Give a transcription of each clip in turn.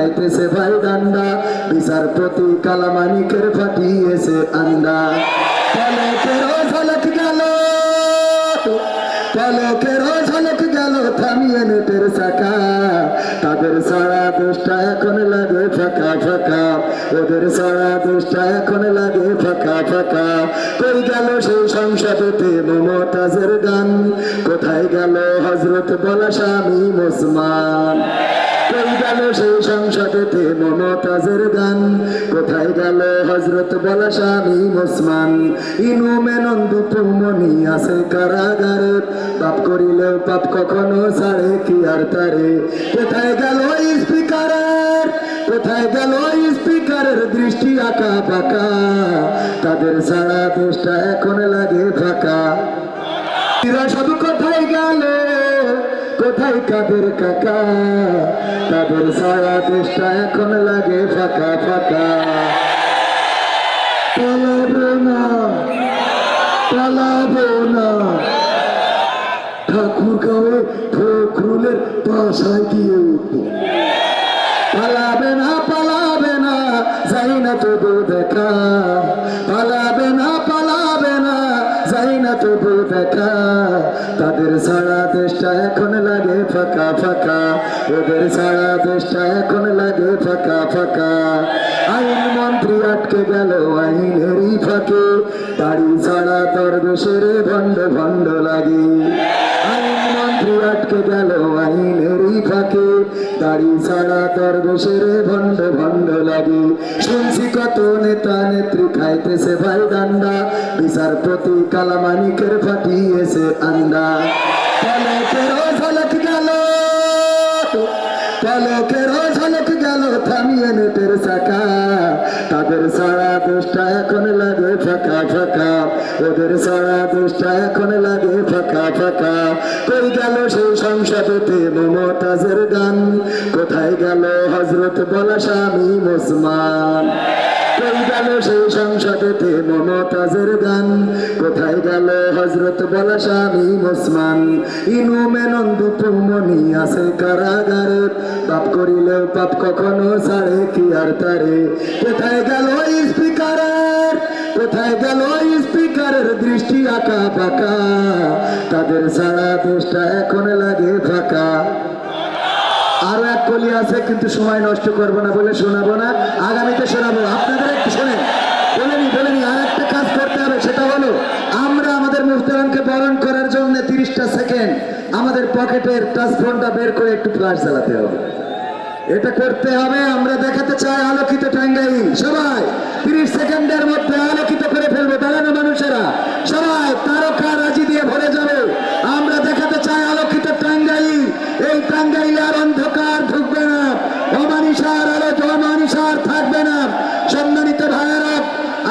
খাইতেছে ভাই ডান্ডা। বিচারপতি কালামানিকের ফাটিয়েছে আন্ডা। ঝলক গেল, পলকের ঝলক গেল, থামিয়ে নেটের চাকা। তাদের সারা দোষটা এখন লাগে ফাঁকা ফাঁকা। ওদের সারা দোষটা এখন লাগে ফাঁকা ফাঁকা। কই গেল সেই সংসদেতে মমতাজের গান? কোথায় গেল হজরত বলা স্বামী মুসমান গেল সেই সংসদেতে মমতাজের গান। কোথায় গেল হজরত বলা স্বামী মুসমান ইনু মেনন্দ মনি আছে কারাগারে। পাপ করিলেও পাপ কখনো ছাড়ে, কি আর তারে? কোথায় গেল স্পিকারের? কোথায় গেল স্পিকারের দৃষ্টি আঁকা বাঁকা তাদের সারা দেশটা এখন লাগে ফাঁকা। এরা সব কোথায় গেল কোথায় কাদের কাকা? তাদের সারা দেশটা এখন লাগে ফাঁকা ফাঁকা? পালাবো না পালাবো না। ঠাকুর গাঁয়ে ফখরুলের বাসায় গিয়ে উঠবো। পালাবে না পালাবে না, যাই না তবু দেখা। তবু তাদের সারা দেশটা এখন লাগে ফাঁকা ফাঁকা। ওদের সারা দেশটা এখন লাগে ফাঁকা ফাঁকা। আইন মন্ত্রী আটকে গেল আইনেরই ফাঁকে। বাড়ি ছাড়া তোর দেশের ভণ্ড ভণ্ড লাগে। আইন মন্ত্রী আটকে গেল আইনেরই ফাঁকে। দাড়ি ছাড়া তোর দেশের ভণ্ড ভণ্ড লাগে। শুনছি কত নেতা, নেত্রী খাইতেছে ভাই ডান্ডা বিচারপতি কালামানিকের ফাটিয়েছে গান? কোথায় গেল হজরত বলা স্বামী মুসমান কই গেল সেই সংসদেতে মমতাজের গান। কোথায় গেল হজরত বলা স্বামী মুসমান ইনু মেনন্দ মনি আছে কারাগারে। পাপ করিলেও পাপ কখনো ছাড়ে, কি আর তারে? কোথায় গেল স্পিকারের? কোথায় গেল স্পিকারের দৃষ্টি আঁকা বাঁকা তাদের সারা দোষটা এখন লাগে ফাঁকা। আরও এক কলি আছে, কিন্তু সময় নষ্ট করব না বলে শোনাবো না। আগামীতে শোনাবো। আপনাদের একটু শোনেন বলেনি বলেনি আর একটা কাজ করতে হবে সেটা হলো আমরা আমাদের মুফতারামকে বরণ করার তিরিশটা সেকেন্ড আমাদের পকেটের টাচ ফোনটা বের করে একটু ফ্লাশ চালাতে হবে। এটা করতে হবে, আমরা দেখাতে চাই আলোকিত টাঙ্গাইল সবাই, তিরিশ সেকেন্ডের মধ্যে আলোকিত করে ফেলব দাঁড়ানো মানুষেরা। সবাই, তারকা রাজি দিয়ে ভরে যাবে। আমরা দেখাতে চাই আলোকিত টাঙ্গাইল এই টাঙ্গাইলে আর অন্ধকার ঢুকবে না। অমানিসার আলো অমানিসার থাকবে না। সম্মানিত ভাইয়েরা,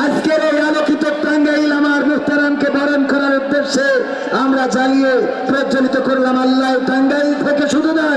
আজকের এই আলোকিত টাঙ্গাইল আমার মুখতারামকে বরণ করার উদ্দেশ্যে জ্বালিয়ে প্রজ্বলিত করলাম আল্লাহ টাঙ্গাইল থেকে শুধু নয়